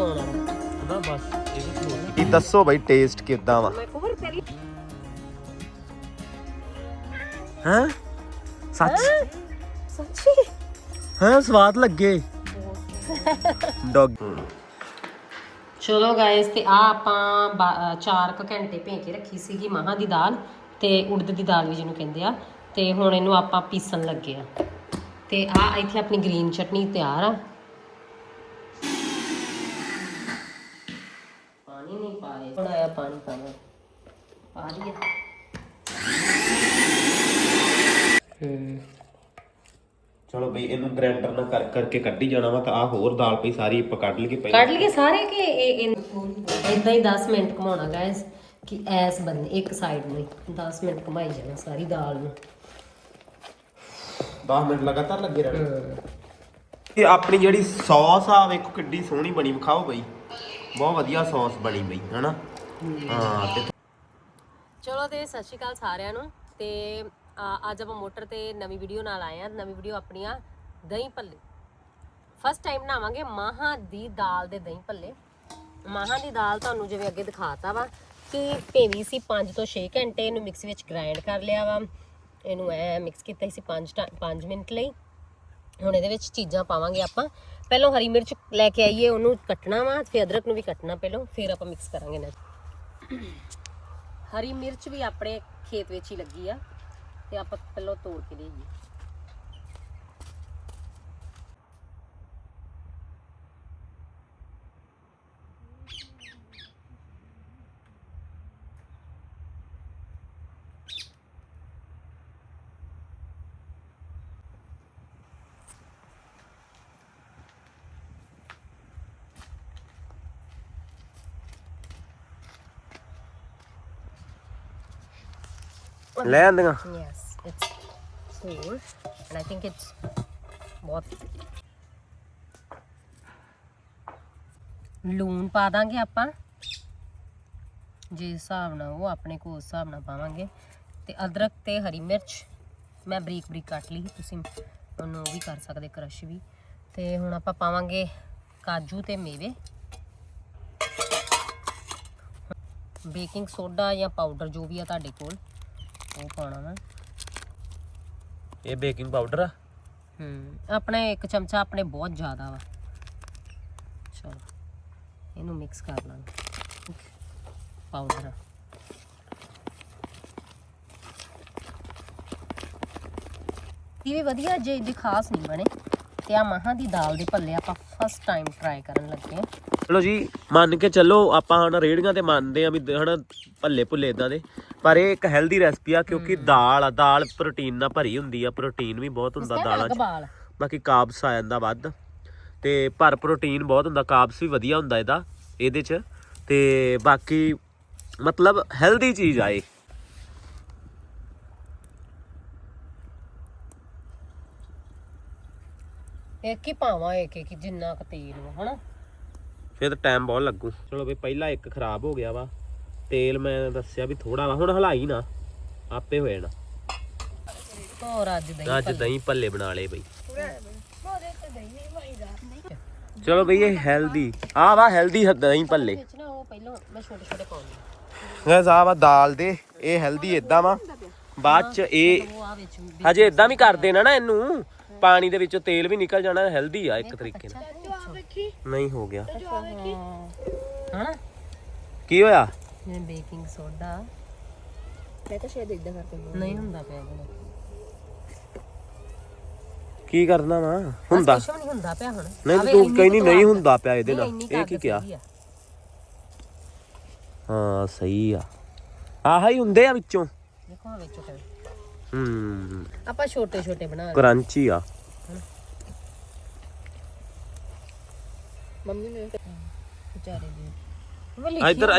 ਪਾਉਣਾ ਨਾ ਬਸ ਇਹ ਵੀ ਕੀ ਦੱਸੋ ਬਈ ਟੇਸਟ ਕਿਦਾਂ ਵਾ? ਹਾਂ? ਸੱਚ? ਸੱਚੀ ਹਾਂ, ਸਵਾਦ ਲੱਗੇ। ਡੌਗ ਚਲੋ ਗਾਇਸ ਤੇ ਆ ਆਪਾਂ 4 ਕੁ ਘੰਟੇ ਭੇ ਕੇ ਰੱਖੀ ਸੀਗੀ ਮਹਾਂ ਦੀ ਦਾਲ ਤੇ ਉੜਦ ਦੀ ਦਾਲ ਵੀ ਜਿਹਨੂੰ ਕਹਿੰਦੇ ਆ। ਤੇ ਹੁਣ ਇਹਨੂੰ ਆਪਾਂ ਪੀਸਣ ਲੱਗੇ ਆ। ਤੇ ਆ ਇੱਥੇ ਆਪਣੀ ਗ੍ਰੀਨ ਚਟਨੀ ਤਿਆਰ ਆ ਪਾਣੀ ਨਹੀਂ ਪਾਏ ਹੁਣ ਆਇਆ ਪਾਣੀ ਪਾਣਾ ਪਾ ਲਈਏ ਹੂੰ। ਚਲੋ ਬਈ ਇਹਨੂੰ ਗ੍ਰਾਈਂਡਰ ਨਾਲ ਕਰ ਕਰਕੇ ਕੱਢੀ ਜਾਣਾ ਵਾ ਤਾਂ ਆ ਹੋਰ ਦਾਲ ਪਈ ਸਾਰੀ ਆਪਾਂ ਕੱਢ ਲਈਏ ਪਹਿਲਾਂ। ਕੱਢ ਲਈਏ ਸਾਰੇ ਕਿ ਇਹ ਇਦਾਂ ਹੀ 10 ਮਿੰਟ ਘਮਾਉਣਾ ਗਾਇਸ ਕਿ ਐਸ ਬੰਨੇ ਇੱਕ ਸਾਈਡ ਨੂੰ 10 ਮਿੰਟ ਘਮਾਈ ਜਾਣਾ ਸਾਰੀ ਦਾਲ ਨੂੰ। 10 ਮਿੰਟ ਲਗਾਤਾਰ ਲੱਗੇ ਰਹਿਣਾ। ਇਹ ਆਪਣੀ ਜਿਹੜੀ ਸੌਸ ਆ ਵੇਖੋ ਕਿੱਡੀ ਸੋਹਣੀ ਬਣੀ ਵਿਖਾਓ ਬਈ। ਬਹੁਤ ਵਧੀਆ ਸੌਸ ਬਣੀ ਬਈ ਹਨਾ? ਹਾਂ। ਤੇ ਚਲੋ ਤੇ ਸਤਿ ਸ਼੍ਰੀ ਅਕਾਲ ਸਾਰਿਆਂ ਨੂੰ। ਤੇ ਅੱਜ ਆਪਾਂ ਮੋਟਰ ਤੇ ਨਵੀਂ ਵੀਡੀਓ ਨਾਲ ਆਏ ਆ ਨਵੀਂ ਵੀਡੀਓ ਆਪਣੀਆਂ ਦਹੀਂ ਭੱਲੇ। ਫਸਟ ਟਾਈਮ ਬਣਾਵਾਂਗੇ ਮਾਹਾਂ ਦੀ ਦਾਲ ਦੇ ਦਹੀਂ ਭੱਲੇ। ਮਾਹਾਂ ਦੀ ਦਾਲ ਤੁਹਾਨੂੰ ਜਿਵੇਂ ਅੱਗੇ ਦਿਖਾਤਾ ਵਾ ਕਿ ਭੇਵੀ ਸੀ 5 ਤੋਂ 6 ਘੰਟੇ ਇਹਨੂੰ ਮਿਕਸ ਵਿੱਚ ਗ੍ਰਾਈਂਡ ਕਰ ਲਿਆ ਵਾ। ਇਹਨੂੰ ਐ ਮਿਕਸ ਕੀਤਾ ਸੀ 5 5 ਮਿੰਟ ਲਈ। ਹੁਣ ਇਹਦੇ ਵਿੱਚ ਚੀਜ਼ਾਂ ਪਾਵਾਂਗੇ ਆਪਾਂ। ਪਹਿਲਾਂ ਹਰੀ ਮਿਰਚ ਲੈ ਕੇ ਆਈਏ, ਉਹਨੂੰ ਕੱਟਣਾ ਵਾ, ਫਿਰ ਅਦਰਕ ਨੂੰ ਵੀ ਕੱਟਣਾ ਪਹਿਲਾਂ, ਫਿਰ ਆਪਾਂ ਮਿਕਸ ਕਰਾਂਗੇ ਨਾ। ਹਰੀ ਮਿਰਚ ਵੀ ਆਪਣੇ ਖੇਤ ਵਿੱਚ ਹੀ ਲੱਗੀ ਆ, ਤੇ ਆਪਾਂ ਪਹਿਲਾਂ ਤੋੜ ਕੇ ਲਈਏ ਲੈ ਆਂਦੀਆਂ Yes, it's full and I think it's ਬਹੁਤ ਲੂਣ ਪਾ ਦਾਂਗੇ ਆਪਾਂ। ਜੇ ਹਿਸਾਬ ਨਾਲ ਉਹ ਆਪਣੇ ਕੋਲ ਉਸ ਹਿਸਾਬ ਨਾਲ ਪਾਵਾਂਗੇ। ਤੇ ਅਦਰਕ ਤੇ ਹਰੀ ਮਿਰਚ ਮੈਂ ਬਰੀਕ ਬਰੀਕ ਕੱਟ ਲਈ। ਤੁਸੀਂ ਉਹਨੂੰ ਉਹ ਵੀ ਕਰ ਸਕਦੇ ਕ੍ਰਸ਼ ਵੀ। ਤੇ ਹੁਣ ਆਪਾਂ ਪਾਵਾਂਗੇ ਕਾਜੂ ਤੇ ਮੇਵੇ। ਬੇਕਿੰਗ ਸੋਡਾ ਜਾਂ ਪਾਊਡਰ ਜੋ ਵੀ ਆ ਤੁਹਾਡੇ ਕੋਲ। ਉਹ ਪਾਉਣਾ ਵਾ ਇਹ ਬੇਕਿੰਗ ਪਾਊਡਰ ਆ? ਹੂੰ ਆਪਣੇ ਇੱਕ ਚਮਚਾ ਆਪਣੇ ਬਹੁਤ ਜ਼ਿਆਦਾ ਵਾ। ਚਲੋ ਇਹਨੂੰ ਮਿਕਸ ਕਰ ਲਾਂਗੇ। ਪਾਊਡਰ। ਇਹ ਵੀ ਵਧੀਆ ਜੇ ਇਹਦੇ ਖਾਸ ਨਹੀਂ ਬਣੇ। ਤੇ ਆ ਮਹਾਂ ਦੀ ਦਾਲ ਦੇ ਭੱਲੇ ਆਪਾਂ ਫਸਟ ਟਾਈਮ ਟਰਾਈ ਕਰਨ ਲੱਗੇ ਚਲੋ ਜੀ ਮੰਨ ਕੇ ਚੱਲੋ ਆਪਾਂ ਹੁਣ ਰੇੜੀਆਂ ਤੇ ਮੰਨਦੇ ਆ ਵੀ ਹਣ ਭੱਲੇ ਭੁੱਲੇ ਇਦਾਂ ਦੇ। ਪਰ ਇਹ ਇੱਕ ਹੈਲਦੀ ਰੈਸਪੀ ਆ ਕਿਉਂਕਿ ਦਾਲ ਆ ਦਾਲ ਪ੍ਰੋਟੀਨ ਨਾਲ ਭਰੀ ਹੁੰਦੀ ਆ ਪ੍ਰੋਟੀਨ ਵੀ ਬਹੁਤ ਹੁੰਦਾ ਦਾਲਾਂ 'ਚ। ਬਾਕੀ ਕਾਬਸ ਆ ਜਾਂਦਾ ਵੱਧ। ਤੇ ਪਰ ਪ੍ਰੋਟੀਨ ਬਹੁਤ ਹੁੰਦਾ ਕਾਬਸ ਵੀ ਵਧੀਆ ਹੁੰਦਾ ਇਹਦਾ ਇਹਦੇ 'ਚ। ਤੇ ਬਾਕੀ ਮਤਲਬ ਹੈਲਦੀ ਚੀਜ਼ ਆ ਇਹ। ਇੱਕ ਹੀ ਪਾਵਾਂ ਇੱਕ ਇੱਕ ਜਿੰਨਾ ਕੁ ਤੇਲ ਵਾ ਹਨਾ? ਫਿਰ ਤਾਂ ਟਾਈਮ ਬਹੁਤ ਲੱਗੂ। ਚਲੋ ਵੀ ਪਹਿਲਾ ਇੱਕ ਖਰਾਬ ਹੋ ਗਿਆ ਵਾ। ਤੇਲ ਮੈਂ ਦੱਸਿਆ ਵੀ ਥੋੜਾ ਵਾ ਹੁਣ ਹਲਾਈ ਨਾ। ਆਪੇ ਹੋ ਜਾਣਾ। ਹੋਰ ਅੱਜ ਦਹੀਂ ਅੱਜ ਦਹੀਂ ਭੱਲੇ ਬਣਾ ਲਏ ਬਈ। ਚਲੋ ਬਈ ਇਹ ਹੈਲਦੀ ਆ ਵਾ ਹੈਲਦੀ ਦਹੀਂ ਭੱਲੇ। ਨਾ ਉਹ ਪਹਿਲਾਂ ਮੈਂ ਛੋਟੇ ਛੋਟੇ ਪਾਉਂਦੀ ਗਾਇਸ ਆ ਵਾ ਦਾਲ ਦੇ। ਇਹ ਹੈਲਦੀ ਇਦਾਂ ਵਾ। ਬਾਅਦ ਚ ਇਹ ਉਹ ਆ ਵਿੱਚ ਵੀ ਹਜੇ ਇਦਾਂ ਵੀ ਕਰ ਦੇਣਾ ਨਾ ਇਹਨੂੰ। ਪਾਣੀ ਦੇ ਵਿੱਚੋਂ ਤੇਲ ਵੀ ਨਿਕਲ ਜਾਣਾ ਹੈਲਦੀ ਆ ਇੱਕ ਤਰੀਕੇ ਨਾਲ। ਨਹੀਂ ਹੋ ਗਿਆ। ਹਨਾ ਕੀ ਹੋਇਆ? ਜਿਵੇਂ ਬੇਕਿੰਗ ਸੋਡਾ। ਮੈਂ ਤਾਂ ਸ਼ਾਇਦ ਇਦਾਂ ਕਰਕੇ ਨਹੀਂ ਹੁੰਦਾ ਪਿਆ ਇਹਦੇ ਨਾਲ ਕੀ ਕਰਨਾ ਵਾ? ਹੁੰਦਾ। ਕੁਛ ਵੀ ਨਹੀਂ ਹੁੰਦਾ ਪਿਆ ਹੁਣ। ਨਹੀਂ ਤੇ ਤੂੰ ਕਹਿੰਦੀ ਨਹੀਂ ਹੁੰਦਾ ਪਿਆ ਇਹਦੇ ਨਾਲ। ਇੰਨੀ ਇਹ ਕੀ ਤਾਕਤ ਕਿਹਾ? ਹੈਗੀ ਆ। ਹਾਂ ਸਹੀ ਆ। ਆਹ ਹੀ ਹੁੰਦੇ ਆ ਵਿੱਚੋਂ। ਦੇਖੋ ਆ ਵਿੱਚੋਂ ਕਿਵੇਂ ਹੂੰ। ਆਪਾਂ ਛੋਟੇ ਛੋਟੇ ਬਣਾ ਲਏ ਕਰੰਚੀ ਆ। ਮੰਮੀ ਨੇ। ਵਿਚਾਰੇ ਦੀ। ਵੇ ਆ ਇੱਧਰ ਆ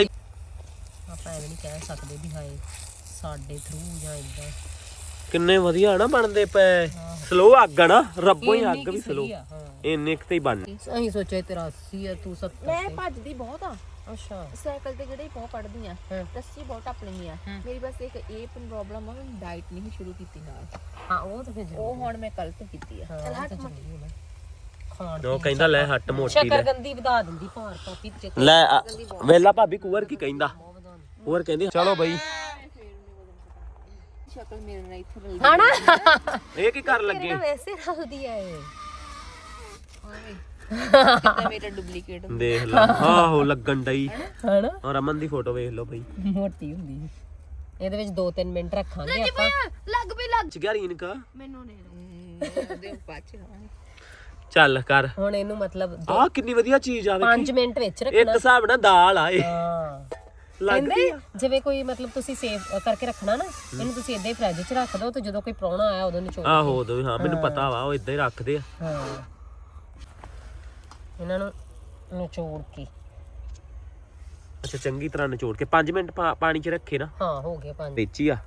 ਆਪਾਂ ਐਵੇਂ ਨਹੀਂ ਕਹਿ ਸਕਦੇ ਵੀ ਹਾਏ ਸਾਡੇ ਥਰੂ ਜਾਂ ਇਦਾਂ ਕਿੰਨੇ ਵਧੀਆ ਨਾ ਬਣਦੇ ਪਏ। ਸਲੋ ਅੱਗ ਆ ਨਾ ਰੱਬੋ ਹੀ ਅੱਗ ਵੀ ਸਲੋ ਇੰਨੇ ਕੁ ਤੇ ਹੀ ਬਣ ਅਸੀਂ ਸੋਚਿਆ ਤੇਰਾ 80 ਆ ਤੂੰ 70 ਮੈਂ ਭੱਜਦੀ ਬਹੁਤ ਆ। ਅੱਛਾ। ਸਾਈਕਲ ਤੇ ਜਿਹੜੇ ਬਹੁਤ ਪੜਦੀ ਆ। ਰੱਸੀ ਬਹੁਤ ਟੱਪਣੀ ਆ। ਮੇਰੀ ਬਸ ਇੱਕ ਇਹ ਪ੍ਰੋਬਲਮ ਆ ਮੈਂ ਡਾਈਟ ਨਹੀਂ ਸ਼ੁਰੂ ਕੀਤੀ ਨਾਲ। ਹਾਂ ਉਹ ਤਾਂ ਫਿਰ ਉਹ ਹੁਣ ਮੈਂ ਕੱਲ ਤੋਂ ਕੀਤੀ ਆ। ਖਾਣ ਉਹ ਕਹਿੰਦਾ ਲੈ ਹੱਟ ਮੋਟੀ ਲੈ। ਸ਼ਕਰਗੰਦੀ ਵਧਾ ਦਿੰਦੀ ਭਾਰ ਪਾਪੀ ਤੇ ਲੈ ਆ, ਵੇਲਾ ਭਾਬੀ ਕੁਵਰ ਕੀ ਕਹਿੰਦਾ? ਕੁਵਰ ਕਹਿੰਦੀ ਚਲੋ ਬਈ। ਸ਼ਕਲ ਮੇਰੇ ਨਾਲ ਇੱਥੇ ਰਲ ਹਣਾ ਇਹ ਕੀ ਕਰਨ ਲੱਗੇ? ਵੈਸੇ ਰਲਦੀ ਆ ਇਹ। ਕਿਤਾ ਮੇਰਾ ਡੁਪਲੀਕੇਟ ਦੇਖ ਲਾ ਆਹੋ ਲੱਗਣ ਡਈ। ਹਣਾ ਔਰ ਅਮਨ ਦੀ ਫੋਟੋ ਵੇਖ ਲਓ ਬਈ। ਮੋਟੀ ਹੁੰਦੀ ਹੈ ਇਹਦੇ ਵਿੱਚ 2-3 ਮਿੰਟ ਰੱਖਾਂਗੇ ਆਪਾਂ। ਲੱਗ ਪਈ ਲੱਗ ਚ ਗਿਆ ਰੀਨ ਕਾ ਮੈਨੂੰ ਨਹੀਂ ਉਹਦੇ ਬਾਅਦ ਚ ਖਾਵਾਂਗੇ। ਚੱਲ ਕਰ। ਹੁਣ ਇਹਨੂੰ ਮਤਲਬ ਆਹ ਕਿੰਨੀ ਵਧੀਆ ਚੀਜ਼ ਆ 5 ਵੇਖੀ ਮਿੰਟ ਵਿੱਚ ਇੱਕ ਰੱਖਣਾ ਹਿਸਾਬ ਨਾਲ ਦਾਲ ਆ ਇਹ। ਹਾਂ। ਲੱਗ ਕਹਿੰਦੇ ਜਿਵੇਂ ਕੋਈ ਮਤਲਬ ਤੁਸੀਂ ਸੇਵ ਕਰਕੇ ਰੱਖਣਾ ਨਾ ਇਹਨੂੰ ਤੁਸੀਂ ਇਦਾਂ ਹੀ ਫ੍ਰਿਜ 'ਚ ਰੱਖ ਦਿਓ ਤੇ ਜਦੋਂ ਕੋਈ ਪ੍ਰਾਹੁਣਾ ਆਇਆ ਉਦੋਂ ਨਿਚੋੜ ਆਹੋ ਉਦੋਂ ਵੀ ਹਾਂ ਮੈਨੂੰ ਪਤਾ ਵਾ ਉਹ ਇਦਾਂ ਹੀ ਰੱਖਦੇ ਆ। ਹਾਂ। ਇਹਨਾਂ ਨੂੰ ਨਿਚੋੜ ਕੇ। ਅੱਛਾ ਚੰਗੀ ਤਰ੍ਹਾਂ ਨਿਚੋੜ ਕੇ। 5 ਮਿੰਟ ਪਾ- ਪਾਣੀ 'ਚ ਰੱਖੇ ਨਾ। ਹਾਂ ਹੋ ਗਏ ਪੰਜ। ਵਿੱਚ ਹੀ ਆ।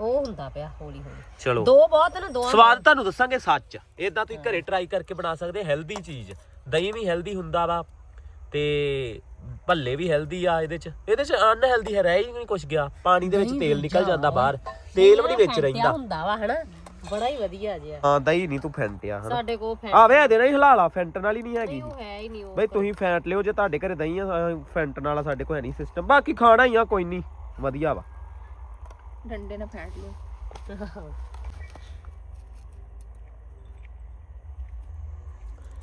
ਉਹ ਹੁੰਦਾ ਪਿਆ ਹੌਲੀ ਹੌਲੀ। ਚਲੋ। ਦੋ ਬਹੁਤ ਨਾ ਦੋ ਸਵਾਦ ਤੁਹਾਨੂੰ ਦੱਸਾਂਗੇ ਸੱਚ। ਇਦਾਂ ਤੁਸੀਂ ਘਰੇ ਟਰਾਈ ਕਰਕੇ ਬਣਾ ਸਕਦੇ ਹੈਲਦੀ ਚੀਜ਼। ਦਹੀਂ ਵੀ ਹੈਲਦੀ ਹੁੰਦਾ ਵਾ ਤੇ ਭੱਲੇ ਵੀ ਹੈਲਦੀ ਆ ਇਹਦੇ ਚ। ਇਹਦੇ ਚ ਅਨਹੈਲਦੀ ਹੈ ਰਹਿ ਹੀ ਨਹੀਂ ਕੁਛ ਗਿਆ। ਪਾਣੀ ਦੇ ਵਿੱਚ ਤੇਲ ਨਿਕਲ ਜਾਂਦਾ ਬਾਹਰ। ਤੇਲ ਵੀ ਨਹੀਂ ਵਿੱਚ ਰਹਿੰਦਾ। ਹੁੰਦਾ ਵਾ ਹਨਾ? ਬੜਾ ਹੀ ਵਧੀਆ ਜਿਹਾ। ਹਾਂ ਦਹੀਂ ਨਹੀਂ ਤੂੰ ਫੈਂਟਿਆ ਹਨਾ? ਸਾਡੇ ਕੋਲ ਫੈ ਆਵੇ ਇਹਦੇ ਨਾਲ ਹੀ ਹਲਾਲਾ ਫੈਂਟਣ ਵਾਲੀ ਨਹੀਂ ਹੈਗੀ। ਉਹ ਹੈ ਹੀ ਨਹੀਂ ਉਹ ਬਈ ਤੁਸੀਂ ਫੈਂਟ ਲਿਓ ਜੇ ਤੁਹਾਡੇ ਘਰੇ ਦਹੀਂ ਆ ਫੈਂਟਣ ਵਾਲਾ ਸਾਡੇ ਕੋਲ ਹੈ ਨਹੀਂ ਸਿਸਟਮ ਬਾਕੀ ਖਾਣਾ ਹੀ ਆ ਕੋਈ ਨਹੀਂ ਵਧੀਆ ਵਾ। ਡੰਡੇ ਨਾਲ ਫੈਂਟ ਲਿਓ।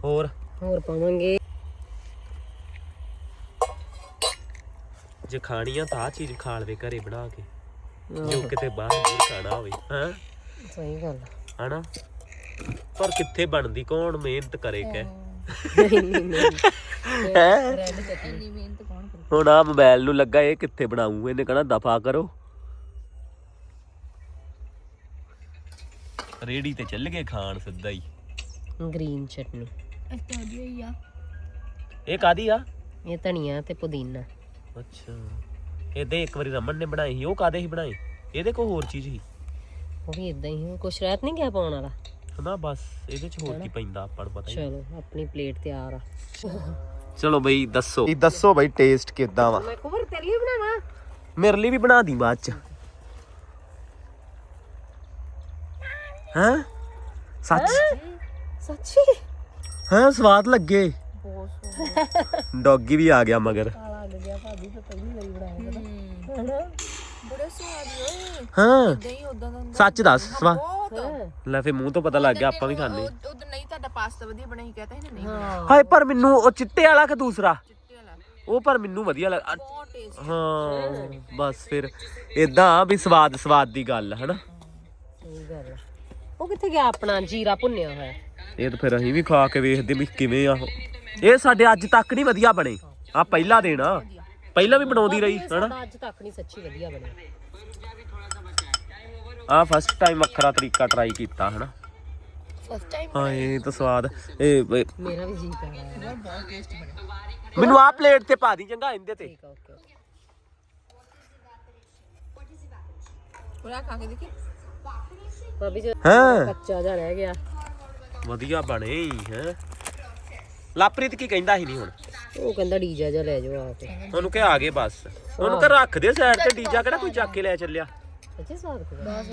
ਹੋਰ? ਹੋਰ ਪਾਵਾਂਗੇ। ਜੇ ਖਾਣੀ ਆ ਤਾਂ ਆ ਚੀਜ਼ ਖਾ ਲਵੇ ਘਰੇ ਬਣਾ ਕੇ। ਜੋ ਕਿਤੇ ਬਾਹਰ ਦੂਰ ਖਾਣਾ ਹੋਵੇ ਹਾਂ? ਸਹੀ ਗੱਲ ਹਨਾ? ਪਰ ਕਿੱਥੇ ਬਣਦੀ ਕੌਣ ਮਿਹਨਤ ਕਰੇ ਕਹਿ? ਹੈ। ਰੈਡ ਚਟਨੀ। ਇੰਨੀ ਮਿਹਨਤ ਕੌਣ ਕਰੂ? ਹੁਣ ਆ ਮੋਬਾਈਲ ਨੂੰ ਲੱਗਾ ਇਹ ਕਿੱਥੇ ਬਣਾਉਂ ਇਹਨੇ ਕਹਣਾ ਦਫਾ ਕਰੋ। ਰੇੜੀ ਤੇ ਚੱਲ ਗਏ ਖਾਣ ਸਿੱਧਾ ਹੀ। ਗ੍ਰੀਨ ਚਟਨੀ। ਵਧੀਆ ਹੀ ਆ। ਇਹ ਕਾਦੀ ਆ? ਇਹ ਧਨੀਆ ਤੇ ਪੁਦੀਨਾ। ਅੱਛਾ। ਇਹਦੇ ਇੱਕ ਵਾਰੀ ਰਮਨ ਨੇ ਬਣਾਈ ਸੀ ਉਹ ਕਾਦੇ ਸੀ ਬਣਾਏ? ਇਹਦੇ ਕੋ ਹੋਰ ਚੀਜ਼ ਸੀ। ਉਹ ਵੀ ਇਦਾਂ ਹੀ ਕੁਛ ਰਹਿਤ ਨਹੀਂ ਗਿਆ ਪਾਉਣ ਵਾਲਾ? ਹਨਾ ਬਸ ਇਹਦੇ ਚ ਹੋਰ ਕੀ ਪੈਂਦਾ ਆਪਾਂ ਨੂੰ ਪਤਾ ਹੀ ਚਲੋ ਆਪਣੀ ਪਲੇਟ ਤਿਆਰ ਆ। ਚਲੋ ਬਈ ਦੱਸੋ। ਇਹ ਦੱਸੋ ਬਈ ਟੇਸਟ ਕਿਦਾਂ ਵਾ? ਮੈਂ ਕੋਵਰ ਤੇਰੇ ਲਈ ਬਣਾਵਾ? ਮੇਰੇ ਲਈ ਵੀ ਬਣਾ ਦੀ ਬਾਅਦ ਚ। ਹਾਂ? ਸੱਚ? ਸੱਚੀ? ਹਾਂ ਸਵਾਦ ਲੱਗੇ। ਬਹੁਤ ਸੋਹਣਾ ਡੌਗੀ ਵੀ ਆ ਗਿਆ ਮਗਰ। ਕਾਲਾ ਲੱਗ ਗਿਆ ਭਾਬੀ ਤਾਂ ਪਹਿਲੀ ਵਾਰੀ ਬਣਾਇਆ ਹਮ, ਬੜੇ ਸਵਾਦ ਓਏ। ਹਾਂ। ਦਹੀਂ ਉਦਾਂ ਦਾ ਹੁੰਦਾ। ਸੱਚ ਦੱਸ ਸਵਾਦ। ਬਹੁਤ। ਲੈ ਫੇ ਮੂੰਹ ਤੋਂ ਪਤਾ ਲੱਗ ਗਿਆ ਆਪਾਂ ਵੀ ਖਾਣੇ ਉਦੋਂ ਨਹੀਂ ਤੁਹਾਡਾ ਪਾਸਤਾ ਵਧੀਆ ਬਣਾਈ ਕਹਤਾ ਇਹਨੇ ਨਹੀਂ ਹਾਂ। ਹਾਏ ਪਰ ਮੈਨੂੰ ਉਹ ਚਿੱਟੇ ਵਾਲਾ ਕਿ ਦੂਸਰਾ? ਚਿੱਟੇ ਵਾਲਾ। ਉਹ ਪਰ ਮੈਨੂੰ ਵਧੀਆ ਲੱਗ ਅ- ਬਹੁਤ ਟੇਸਟ ਹਾਂ ਬਸ ਫਿਰ ਇਦਾਂ ਵੀ ਸਵਾਦ ਸਵਾਦ ਦੀ ਗੱਲ ਹੈ ਹਨਾ। ਸਹੀ ਗੱਲ ਆ। ਉਹ ਕਿੱਥੇ ਗਿਆ ਆਪਣਾ ਜੀਰਾ ਭੁੰਨਿਆ ਹੋਇਆ? ਇਹ ਤਾਂ ਫਿਰ ਅਸੀਂ ਵੀ ਖਾ ਕੇ ਵੇਖਦੇ ਵੀ ਕਿਵੇਂ ਆ ਇਹ ਸਾਡੇ ਅੱਜ ਤੱਕ ਨਹੀਂ ਵਧੀਆ ਬਣੇ। ਆ ਪਹਿਲਾ ਦਿਨ ਆ। ਪਹਿਲਾਂ ਵੀ ਬਣਾਉਂਦੀ ਰਹੀ ਹਨਾ? ਅੱਜ ਤੱਕ ਨਹੀਂ ਸੱਚੀ ਵਧੀਆ ਬਣਿਆ ਆ ਫਸਟ ਟਾਈਮ ਵੱਖਰਾ ਤਰੀਕਾ ਟਰਾਈ ਕੀਤਾ ਹਨਾ? ਫਸਟ ਟਾਈਮ ਹਾਂ ਇਹ ਤਾਂ ਸਵਾਦ। ਇਹ ਇਹ- ਮੇਰਾ ਵੀ ਜੀ ਕਰ ਰਿਹਾ। ਹੈ ਬਹੁਤ ਟੇਸਟੀ ਬਣਿਆ ਮੈਨੂੰ ਆ ਪਲੇਟ ਤੇ ਪਾ ਦੀ ਚੰਗਾ ਇਹਦੇ ਤੇ। ਠੀਕ ਆ ਓਕੇ ਓਕੇ ਪੂਰਾ ਖਾ ਕੇ ਦੇਖੀ। ਭਾਬੀ ਜੀ ਹਾਂ। ਕੱਚਾ ਜਿਹਾ ਰਹਿ ਗਿਆ। ਵਧੀਆ ਬਣੇ ਹੈ ਲਾਪ੍ਰੀਤ ਕੀ ਕਹਿੰਦਾ ਸੀ ਨਹੀਂ ਹੁਣ? ਉਹ ਕਹਿੰਦਾ ਡੀਜਾ ਜਿਹਾ ਲੈ ਜਾਓ ਆ ਕੇ। ਉਹਨੂੰ ਕਿ ਆ ਗਏ ਬਸ। ਉਹਨੂੰ ਕਿ ਰੱਖ ਦੇ ਸਾਈਡ ਤੇ ਡੀਜਾ ਕਿਹੜਾ ਕੋਈ ਚੱਕ ਕੇ ਲੈ ਚੱਲਿਆ?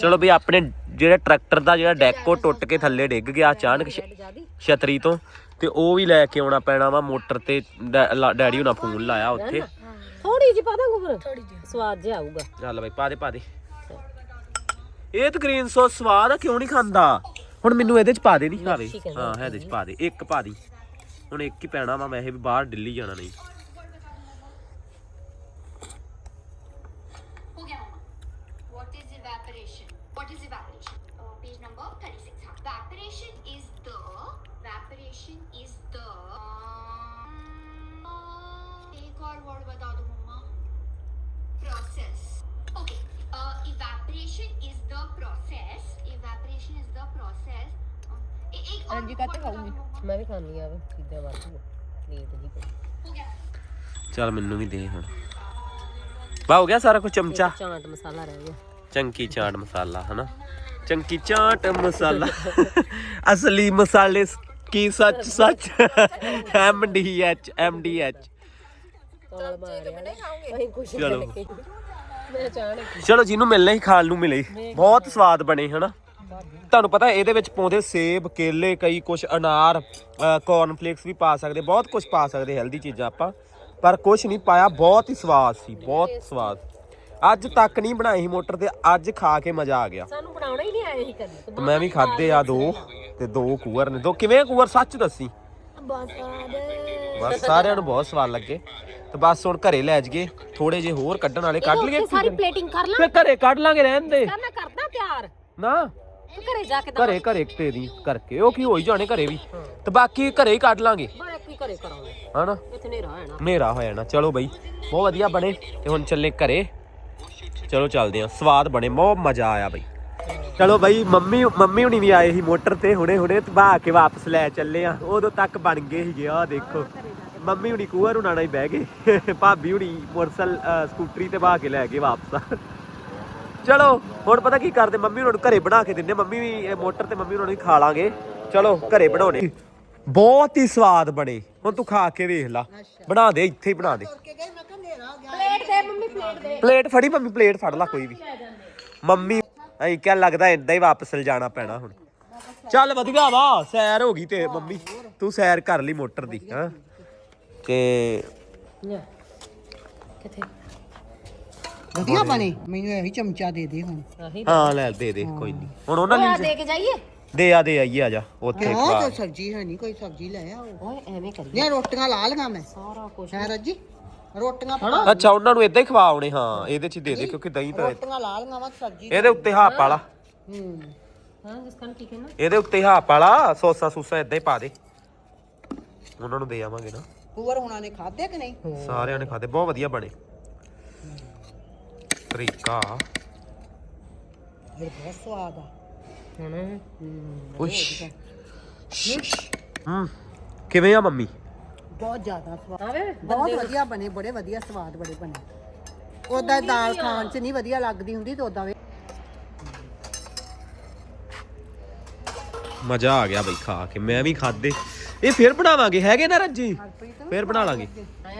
ਚਲੋ ਵੀ ਆਪਣੇ ਜਿਹੜੇ ਟਰੈਕਟਰ ਦਾ ਜਿਹੜਾ ਡੈਕੋ ਟੁੱਟ ਕੇ ਥੱਲੇ ਡਿੱਗ ਗਿਆ ਅਚਾਨਕ ਛਤਰੀ ਤੋਂ ਤੇ ਉਹ ਵੀ ਲੈ ਕੇ ਆਉਣਾ ਪੈਣਾ ਵਾ ਮੋਟਰ ਤੇ ਡੈਡੀ ਹੁਣਾਂ ਫੋਨ ਲਾਇਆ ਉੱਥੇ। ਥੋੜੀ ਜਿਹੀ ਪਾ ਦਾਂਗਾ ਫਿਰ। ਥੋੜੀ ਜਿਹੀ। ਸਵਾਦ ਜਿਹਾ ਆਊਗਾ। ਚੱਲ ਬਈ ਪਾ ਦੇ ਪਾ ਦੇ। ਇਹ ਤਾਂ ਗ੍ਰੀਨ ਸੌਸ ਸਵਾਦ ਆ ਕਿਉਂ ਨਹੀਂ ਖਾਂਦਾ? ਹੁਣ ਮੈਨੂੰ ਇਹਦੇ ਚ ਪਾ ਦੇ ਦੀ ਖਾਵੇ। ਹਾਂ ਇਹਦੇ ਚ ਪਾ ਦੇ ਇੱਕ ਪਾ ਦੀ। ਹੁਣ ਇੱਕ ਹੀ ਪੈਣਾ ਵਾ ਮੈਂ ਇਹ ਵੀ ਬਾਹਰ ਦਿੱਲੀ ਜਾਣਾ ਨਹੀਂ। ਚੱਲ ਮੈਨੂੰ ਵੀ ਦੇ ਹੁਣ ਵਾ ਹੋ ਗਿਆ ਸਾਰਾ ਕੁਝ ਚਮਚਾ? ਚਾਟ ਮਸਾਲਾ ਰਹਿ ਗਿਆ। ਚੰਕੀ ਚਾਟ ਮਸਾਲਾ ਹਨਾ? ਚੰਕੀ ਚਾਟ ਮਸਾਲਾ। ਅਸਲੀ ਮਸਾਲੇ ਕੀ ਸੱਚ ਸੱਚ? M D H M D H ਚਲੋ ਚਲੋ। ਜਿਹਨੂੰ ਮਿਲਣਾ ਹੀ ਖਾਣ ਨੂੰ ਮਿਲੇ। ਬਹੁਤ ਸਵਾਦ ਬਣੇ ਹਨਾ? ਤੁਹਾਨੂੰ ਪਤਾ ਇਹਦੇ ਵਿੱਚ ਪਾਉਂਦੇ ਸੇਬ ਕੇਲੇ ਕਈ ਕੁਝ ਅਨਾਰ ਕੌਰਨ ਫਲੇਕਸ ਵੀ ਪਾ ਸਕਦੇ ਬਹੁਤ ਕੁਝ ਪਾ ਸਕਦੇ ਹੈਲਦੀ ਚੀਜ਼ਾਂ ਆਪਾਂ। ਪਰ ਕੁਝ ਨਹੀਂ ਪਾਇਆ ਬਹੁਤ ਹੀ ਸਵਾਦ ਸੀ ਬਹੁਤ ਸਵਾਦ। ਅੱਜ ਤੱਕ ਨਹੀਂ ਬਣਾਈ ਸੀ ਮੋਟਰ ਤੇ ਅੱਜ ਖਾ ਕੇ ਮਜ਼ਾ ਆ ਗਿਆ। ਸਾਨੂੰ ਬਣਾਉਣਾ ਹੀ ਨਹੀਂ ਆਇਆ ਸੀ ਕਦੀ। ਤੇ ਮੈਂ ਵੀ ਖਾਦੇ ਆ ਦੋ ਤੇ ਦੋ ਕੂਅਰ ਨੇ। ਦੋ ਕਿਵੇਂ ਕੂਅਰ ਸੱਚ ਦੱਸੀ? ਬਸ ਸਾਰਿਆਂ ਨੂੰ ਬਹੁਤ ਸਵਾਦ ਲੱਗੇ। ਤੇ ਬਸ ਹੁਣ ਘਰੇ ਲੈ ਜਾਈਏ ਥੋੜੇ ਜੇ ਹੋਰ ਕੱਢਣ ਵਾਲੇ ਕੱਢ ਲਈਏ ਸਾਰੀ ਪਲੇਟਿੰਗ ਕਰ ਲਾਂ ਫੇ ਘਰੇ ਕੱਢ ਲਾਂਗੇ ਰਹਿਣ ਦੇ। ਕਰਨਾ ਕਰਦਾ ਤਿਆਰ। ਨਾ। ਤੂੰ ਘਰੇ ਜਾ ਕੇ ਘਰੇ ਘਰੇ ਤੇ ਦੀ ਕਰਕੇ। ਉਹ ਕੀ ਹੋਈ ਜਾਣੇ ਘਰੇ ਵੀ? ਤੇ ਬਾਕੀ ਘਰੇ ਹੀ ਕੱਢ ਲਾਂਗੇ। ਬਾਰੇ ਕੀ ਘਰੇ ਕਰਾਂਗੇ? ਹਨਾ? ਇੱਥੇ ਨਹੀਂ ਰਹਿਣਾ ਹਨੇਰਾ ਹੋ ਜਾਣਾ। ਚਲੋ ਬਈ ਬਹੁਤ ਵਧੀਆ ਬਣੇ ਤੇ ਹੁਣ ਚੱਲੇ ਘਰੇ। ਚਲੋ ਚੱਲਦੇ ਆ ਸਵਾਦ ਬਣੇ ਬਹੁਤ ਮਜ਼ਾ ਆਇਆ ਬਈ। ਚਲੋ ਬਈ ਮੰਮੀ ਮੰਮੀ ਹੁਣੀ ਵੀ ਆਏ ਸੀ ਮੋਟਰ ਤੇ ਹੁਣੇ ਹੁਣੇ ਤਬਾ ਕੇ ਵਾਪਸ ਲੈ ਚੱਲੇ ਆ ਉਦੋਂ ਤੱਕ ਬਣ ਗਏ ਸੀਗੇ ਆ ਦੇਖੋ। ਮੰਮੀ ਹੁਣੀ ਕੂਅਰ ਹੁਣਾਣਾ ਹੀ ਬਹਿ ਗਏ। ਭਾਬੀ ਹੁਣੀ ਮੋਟਰਸਾਈਕਲ ਸਕੂਟਰੀ ਤੇ ਬਹਾ ਕੇ ਲੈ ਗਏ ਵਾਪਸ। ਚਲੋ ਹੁਣ ਪਤਾ ਕੀ ਕਰਦੇ ਮੰਮੀ ਉਹਨਾਂ ਨੂੰ ਘਰੇ ਬਣਾ ਕੇ ਦਿੰਦੇ ਮੰਮੀ ਵੀ ਇਹ ਮੋਟਰ ਤੇ ਮੰਮੀ ਉਹਨਾਂ ਨੂੰ ਖਾ ਲਾਂਗੇ। ਚਲੋ ਘਰੇ ਬਣਾਉਣੇ। ਬਹੁਤ ਹੀ ਸਵਾਦ ਬਣੇ। ਹੁਣ ਤੂੰ ਖਾ ਕੇ ਵੇਖ ਲਾ। ਬਣਾ ਦੇ ਇੱਥੇ ਹੀ ਬਣਾ ਦੇ। ਪਲੇਟ ਦੇ ਮੰਮੀ ਪਲੇਟ ਦੇ। ਪਲੇਟ ਫੜੀ ਮੰਮੀ ਪਲੇਟ ਫੜ ਲਾ ਕੋਈ ਵੀ। ਮੰਮੀ ਐਂ ਕਿਆ ਲੱਗਦਾ ਏਦਾਂ ਹੀ ਵਾਪਸ ਲਿਜਾਣਾ ਪੈਣਾ ਹੁਣ। ਚੱਲ ਵਧੀਆ ਵਾ ਸੈਰ ਹੋ ਗਈ ਤੇ ਮੰਮੀ ਤੂੰ ਸੈਰ ਕਰ ਲਈ ਮੋਟਰ ਦੀ ਹਾਂ। ਤੇ ਕਿੱਥੇ? ਵਧੀਆ ਬਣੇ। ਮੈਨੂੰ ਇਹੀ ਚਮਚਾ ਦੇ ਦੇ ਹੁਣ। ਆਹੀ ਹਾਂ ਲੈ ਦੇ ਦੇ ਕੋਈ ਨਹੀਂ। ਹੁਣ ਉਹਨਾਂ ਲਈ ਦੇ ਕੇ ਜਾਈਏ। ਦੇ ਆ ਦੇ ਆਈਏ ਆ ਜਾ ਉੱਥੇ ਕਿਉਂ ਖਵਾ ਕੋਈ ਸਬਜ਼ੀ ਹੈ ਨਹੀਂ ਕੋਈ ਸਬਜ਼ੀ ਲੈ ਆਓ। ਓਏ ਐਵੇਂ ਕਰੀ ਲਿਆ ਰੋਟੀਆਂ ਲਾ ਲਈਆਂ ਮੈਂ। ਸਾਰਾ ਕੁਝ ਹੈ ਰੱਜੀ? ਰੋਟੀਆਂ ਪਾ ਅੱਛਾ ਉਹਨਾਂ ਨੂੰ ਇਦਾਂ ਹੀ ਖਵਾਉਣੇ ਹਾਂ ਇਹਦੇ ਚ ਦੇ ਦੇ ਕਿਉਂਕਿ ਦਹੀਂ ਤਾਂ ਰੋਟੀਆਂ ਲਾ ਲਈਆਂ ਵਾ ਸਬਜ਼ੀ ਇਹਦੇ ਉੱਤੇ ਹਾਪ ਵਾਲਾ। ਹੂੰ। ਹਾਂ ਜਿਸ ਕਾਨ ਕੀ ਕਹਿਣਾ ਇਹਦੇ ਉੱਤੇ ਹਾਪ ਵਾਲਾ ਸੋਸਾ ਸੂਸਾ ਇਦਾਂ ਹੀ ਪਾ ਦੇ। ਉਹਨਾਂ ਨੂੰ ਦੇ ਆਵਾਂਗੇ ਨਾ। ਕੂਵਰ ਹੁਣਾਂ ਨੇ ਖਾਧੇ ਕਿ ਨਹੀਂ? ਸਾਰਿਆਂ ਨੇ ਖਾਦੇ ਬਹੁਤ ਵਧੀਆ ਬਣੇ। ਤਰੀਕਾ। ਇਹ ਬਹੁਤ ਸਵਾਦ ਆ। ਹੁਣ? ਉਸ਼ ਹੂੰ। ਕਿਵੇਂ ਆ ਮੰਮੀ? ਬਹੁਤ ਜ਼ਿਆਦਾ ਸਵਾਦ। ਆਵੇ ਬਹੁਤ ਵਧੀਆ। ਬਣੇ ਬੜੇ ਵਧੀਆ ਸਵਾਦ ਬੜੇ ਬਣੇ। ਉਦਾਂ ਦਾਲ ਖਾਣ ਚ ਨਹੀਂ ਵਧੀਆ ਲੱਗਦੀ ਹੁੰਦੀ ਤੇ ਉਦਾਂ ਵੀ। ਮਜ਼ਾ ਆ ਗਿਆ ਬਈ ਖਾ ਕੇ ਮੈਂ ਵੀ ਖਾਦੇ ਇਹ ਫਿਰ ਬਣਾਵਾਂਗੇ ਹੈਗੇ ਨਾ ਰੱਜੀ? ਫਿਰ ਬਣਾ ਲਾਂਗੇ।